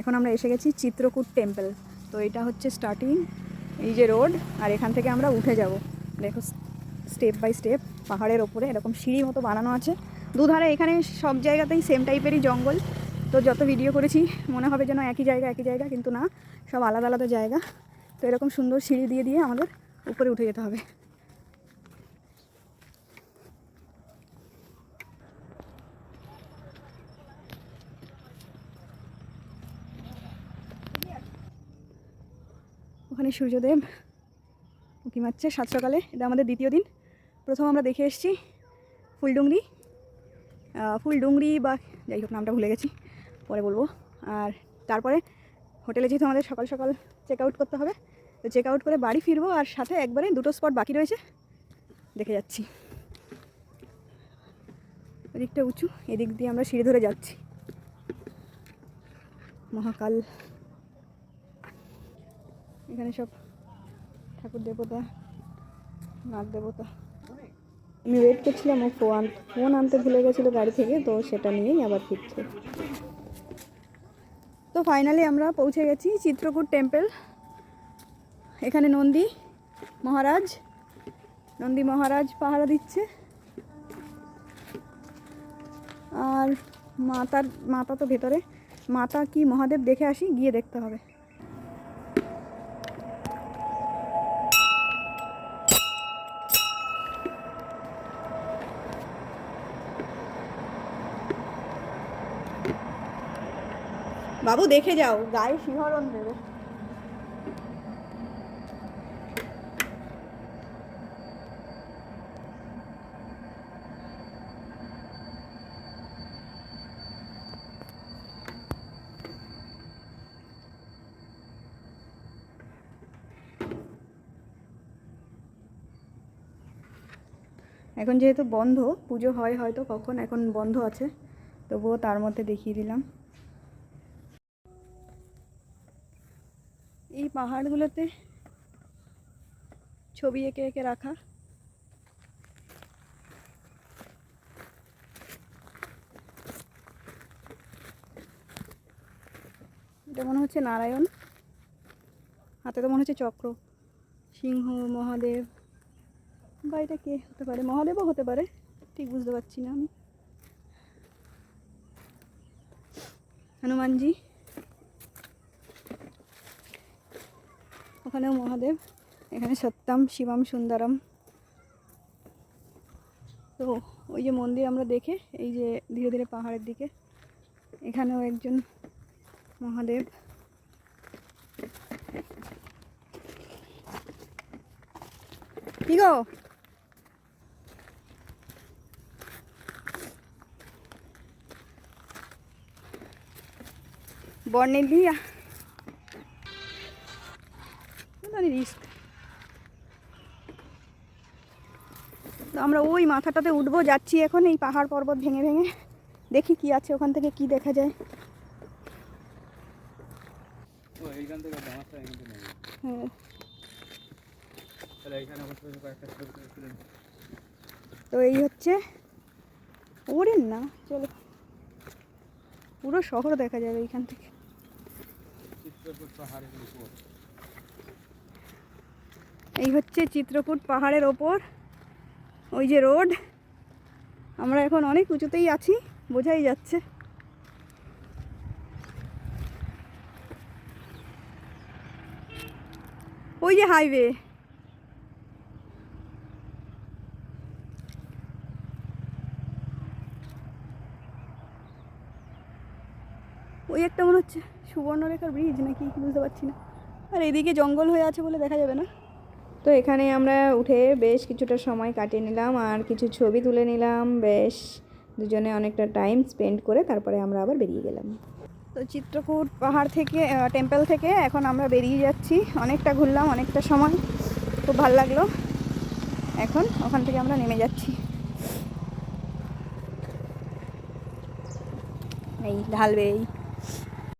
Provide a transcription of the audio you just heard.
এখন আমরা এসে গেছি চিত্রকূট টেম্পল। তো এটা হচ্ছে স্টার্টিং এই যে রোড আর এখান থেকে আমরা উঠে যাব। দেখো স্টেপ বাই স্টেপ পাহাড়ের ওপরে, এরকম সিঁড়ি মতো বানানো আছে। দুধারে এখানে সব জায়গাতেই সেম টাইপেরই জঙ্গল। তো যত ভিডিও করেছি, মনে হবে যেন একই জায়গা একই জায়গা, কিন্তু না, সব আলাদা আলাদা জায়গা। তো এরকম সুন্দর সিঁড়ি দিয়ে দিয়ে আমাদের উপরে উঠে যেতে হবে। ওখানে সূর্যদেব উঁকি মারছে সাত সকালে, এটা আমাদের দ্বিতীয় দিন। প্রথম আমরা দেখে এসেছি ফুলডুংরি। ফুলডুংরি বা যাই হোক, নামটা ভুলে গেছি, পরে বলব। আর তারপরে হোটেলে যেহেতু আমাদের সকাল সকাল চেক আউট করতে হবে, তো চেক আউট করে বাড়ি ফিরবো আর সাথে একবারে দুটো স্পট বাকি রয়েছে, দেখে যাচ্ছি। ওদিকটা উঁচু, এদিক দিয়ে আমরা সিঁড়ি ধরে যাচ্ছি। মহাকাল এখানে সব ঠাকুর দেবতা, নাগ দেবতা। আমি ওয়েট করছিলাম, ও ফোন ফোন আনতে ভুলে গেছিল গাড়ি থেকে, তো সেটা নিয়েই আবার ফিরছে। তো ফাইনালি আমরা পৌঁছে গেছি চিত্রকূট টেম্পল এখানে নন্দী মহারাজ নন্দী মহারাজ পাহারা দিচ্ছে। আর মাতার, মাতা তো ভেতরে। মাতা কি মহাদেব দেখে আসি, গিয়ে দেখতে হবে। বাবু, দেখে যাও, গায়ে শিহরণ দেবে এখন যেহেতু বন্ধ, পুজো হয় হয়তো কখন, এখন বন্ধ আছে, তবুও তার মধ্যে দেখিয়ে দিলাম। এই পাহাড়গুলোতে ছবি এঁকে এঁকে রাখা। এটা মনে হচ্ছে নারায়ণ। হাতে তো মনে হচ্ছে চক্র। সিংহ, মহাদেব। বা এটা কে? হতে পারে। মহাদেবও হতে পারে। ঠিক বুঝতে পারছি না আমি। হনুমানজি। ওখানেও মহাদেব, এখানে সত্যম, শিবম, সুন্দরম। তো ওই যে মন্দির আমরা দেখে, এই যে ধীরে ধীরে পাহাড়ের দিকে, এখানেও একজন মহাদেব। কি গো? বর্ণিলিয়া রিস্ক তো আমরা ওই মাথাটাতে উঠবো যাচ্ছি এখন এই পাহাড় পর্বত ভেঙে ভেঙে। দেখি কি আছে ওখান থেকে কি দেখা যায়। হ্যাঁ। তো এই হচ্ছে ওরেন না চলো। পুরো শহর দেখা যাবে এইখান থেকে। এই হচ্ছে চিত্রকূট পাহাড়ের ওপর, ওই যে রোড। আমরা এখন অনেক উঁচুতেই আছি, বোঝাই যাচ্ছে। ওই যে হাইওয়ে। ওই একটা মনে হচ্ছে সুবর্ণরেখার ব্রিজ নাকি, বুঝতে পারছি না। আর এদিকে জঙ্গল হয়ে আছে বলে দেখা যাবে না। তো এখানে আমরা উঠে বেশ কিছুটা সময় কাটিয়ে নিলাম আর কিছু ছবি তুলে নিলাম। বেশ দুজনে অনেকটা টাইম স্পেন্ড করে তারপরে আমরা আবার বেরিয়ে গেলাম। তো চিত্রকূট পাহাড় থেকে টেম্পল থেকে এখন আমরা বেরিয়ে যাচ্ছি। অনেকটা ঘুরলাম, অনেকটা সময়। খুব ভালো লাগল। এখন ওখান থেকে আমরা নেমে যাচ্ছি। এই ঢালবে এই